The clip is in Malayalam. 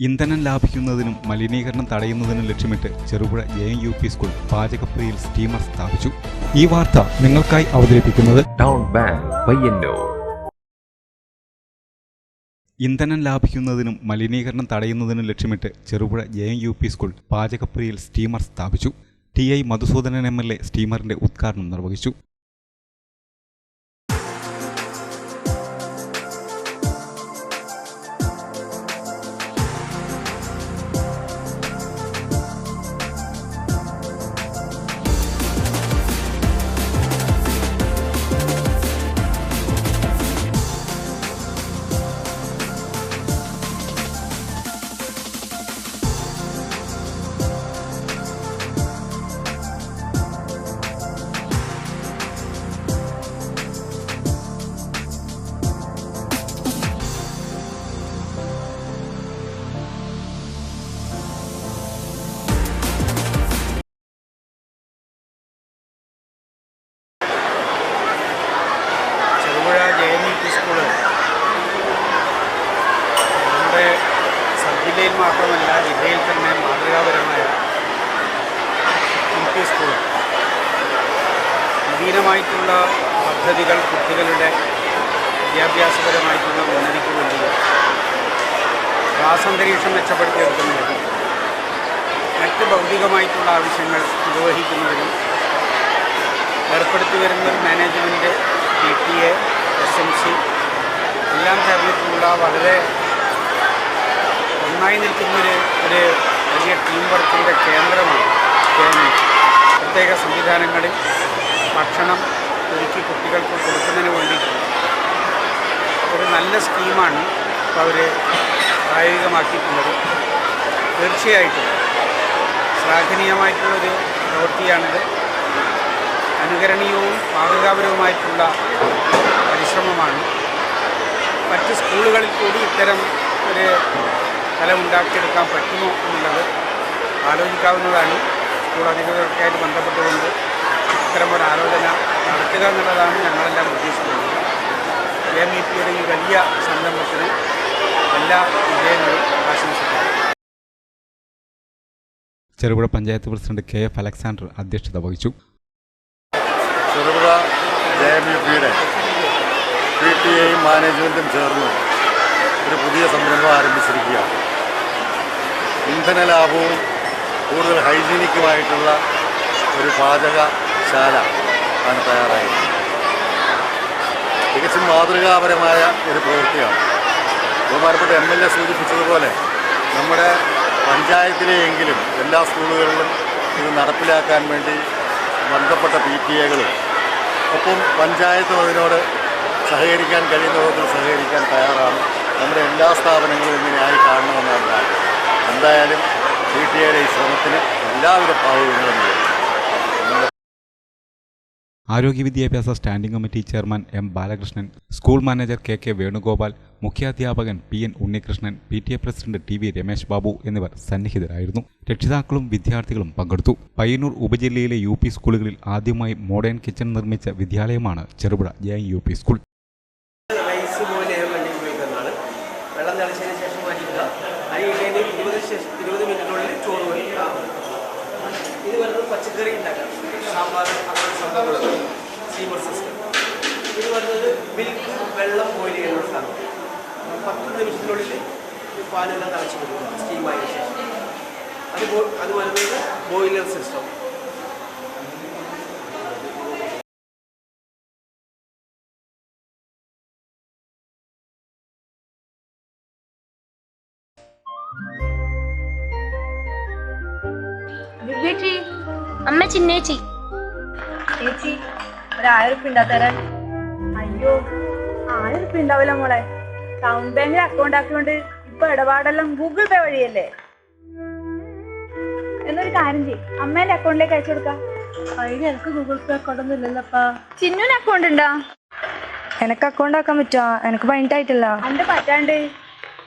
ഇന്ധനം ലാഭിക്കുന്നതിനും മലിനീകരണം തടയുന്നതിനും ലക്ഷ്യമിട്ട് Cherupuzha J U P school പാചകപ്പുരയിൽ steamer സ്ഥാപിച്ചു. ഈ വാർത്ത നിങ്ങൾക്കായി അവതരിപ്പിക്കുന്നത് ടൗൺ ബാങ്ക് പയ്യന്നൂർ ഇന്ധനം ലാഭിക്കുന്നതിനും മലിനീകരണം തടയുന്നതിനും ലക്ഷ്യമിട്ട് Cherupuzha J U P school പാചകപ്പുരയിൽ steamer സ്ഥാപിച്ചു. T I Madhusoodanan M L A സ്റ്റീമറിന്റെ ഉദ്ഘാടനം നിർവഹിച്ചു. മാത്രമല്ല ജില്ലയിൽ തന്നെ മാതൃകാപരമായ യു പി സ്കൂൾ. നവീനമായിട്ടുള്ള പദ്ധതികൾ കുട്ടികളുടെ വിദ്യാഭ്യാസപരമായിട്ടുള്ള ഉന്നതിക്ക് വേണ്ടി ക്ലാസന്തരീക്ഷം മെച്ചപ്പെടുത്തിയെടുക്കുന്നതിനും മറ്റ് ഭൗതികമായിട്ടുള്ള ആവശ്യങ്ങൾ നിർവഹിക്കുന്നതിനും ഏർപ്പെടുത്തി വരുന്ന management P T A S M C എല്ലാം ചേർന്നിട്ടുള്ള വളരെ ഒന്നായി നിൽക്കുന്ന ഒരു ഒരു വലിയ ടീം വർക്കിന്റെ കേന്ദ്രമാണ് കേന്ദ്രം പ്രത്യേക സംവിധാനങ്ങളിൽ ഭക്ഷണം ഒരുക്കി കുട്ടികൾക്ക് കൊടുക്കുന്നതിന് വേണ്ടിയിട്ടുള്ള ഒരു നല്ല സ്കീമാണ് അവർ പ്രായോഗികമാക്കിയിട്ടുള്ളത്. തീർച്ചയായിട്ടും ശ്ലാഘനീയമായിട്ടുള്ളൊരു പ്രവൃത്തിയാണിത്. അനുകരണീയവും മാതൃകാപരവുമായിട്ടുള്ള പരിശ്രമമാണ്. മറ്റ് സ്കൂളുകളിൽ കൂടി ഇത്തരം ഒരു ഫലം ഉണ്ടാക്കിയെടുക്കാൻ പറ്റുമോ എന്നുള്ളത് ആലോചിക്കാവുന്നതാണ്. സ്കൂൾ അധികൃതർക്കായിട്ട് ബന്ധപ്പെട്ടുകൊണ്ട് ഇത്തരം ഒരു ആലോചന നടത്തുക എന്നുള്ളതാണ് ഞങ്ങളെല്ലാം ഉദ്ദേശിക്കുന്നത്. എം ഇ പിയുടെ ഈ വലിയ സംരംഭത്തിന് എല്ലാ വിജയങ്ങളും ആശംസിക്കുന്നു. Cherupuzha panchayat president K F Alexander അധ്യക്ഷത വഹിച്ചു. ചെറുപുഴ ജെ എം യു പിയുടെ പി ടി എയും മാനേജ്മെന്റും ചേർന്ന് ഒരു പുതിയ സംരംഭം ആരംഭിച്ചിരിക്കുകയാണ്. ഇന്ധന ലാഭവും കൂടുതൽ ഹൈജീനിക്കുമായിട്ടുള്ള ഒരു പാചകശാല ആണ് തയ്യാറായത്. തികച്ചും മാതൃകാപരമായ ഒരു പ്രവൃത്തിയാണ്. ബഹുമാനപ്പെട്ട എം എൽ എ സൂചിപ്പിച്ചതുപോലെ നമ്മുടെ പഞ്ചായത്തിലെയെങ്കിലും എല്ലാ സ്കൂളുകളിലും ഇത് നടപ്പിലാക്കാൻ വേണ്ടി ബന്ധപ്പെട്ട പി ടി എകളും ഒപ്പം പഞ്ചായത്തും അതിനോട് സഹകരിക്കാൻ കഴിയുന്ന വിധത്തിൽ സഹകരിക്കാൻ തയ്യാറാണ്. നമ്മുടെ എല്ലാ സ്ഥാപനങ്ങളും ഇങ്ങനെയായി കാണണമെന്നാണ് ആഗ്രഹം. എന്തായാലും സി ടി ഐയുടെ ഈ ശ്രമത്തിന് എല്ലാവിധ പാവങ്ങളും ആരോഗ്യ വിദ്യാഭ്യാസ standing committee chairman M Balakrishnan school manager K K Venugopal മുഖ്യാധ്യാപകൻ P N Unnikrishnan P T A president T V Ramesh Babu എന്നിവർ സന്നിഹിതരായിരുന്നു. രക്ഷിതാക്കളും വിദ്യാർത്ഥികളും പങ്കെടുത്തു. പയ്യന്നൂർ ഉപജില്ലയിലെ യു പി സ്കൂളുകളിൽ ആദ്യമായി മോഡേൺ കിച്ചൺ നിർമ്മിച്ച വിദ്യാലയമാണ് Cherupuzha J U P school. ഇരുപത് ഇരുപത് മിനിറ്റിനുള്ളിൽ ചോറ് വരും. ഇത് വരുന്നത് പച്ചക്കറി ഉണ്ടാക്കാം സാമ്പാർ അങ്ങനെ സംഭവങ്ങൾ സീമർ സിസ്റ്റം ഇത് വരുന്നത് മിൽക്ക് വെള്ളം ബോയിൽ ചെയ്യുന്ന സാധനം. പത്ത് നിമിഷത്തിനുള്ളിൽ പാലെല്ലാം തിളച്ച് കൊടുക്കുക സ്റ്റീമായ ശേഷം. അത് അത് വരുന്നത് ബോയിലർ സിസ്റ്റം ചേച്ചി അമ്മ ചിന്നേച്ചി. ചേച്ചി ഒരു ആയിരം ഉണ്ടാ തരാൻ അയ്യോ ആയിരം ഉറുപ്പ ഉണ്ടാവില്ല മോളെ ടൗൺ ബാങ്കിൽ അക്കൗണ്ട് ആക്കിയോണ്ട് ഇപ്പൊ ഇടപാടെല്ലാം ഗൂഗിൾ പേ വഴിയല്ലേ? എന്നൊരു കാര്യം ചെയ്യും. അമ്മേന്റെ അക്കൗണ്ടിലേക്ക് അയച്ചു കൊടുക്കാം. അതിന് എനിക്ക് ഗൂഗിൾ പേ അക്കൗണ്ട് ഒന്നും ഇല്ലല്ലപ്പാ ചിന്നുവിന് അക്കൗണ്ട് ഉണ്ടോ? എനക്ക് അക്കൗണ്ട് ആക്കാൻ പറ്റുമോ എനിക്ക് പതിനെട്ടായിട്ടില്ല അന്റെ പറ്റാണ്ട്.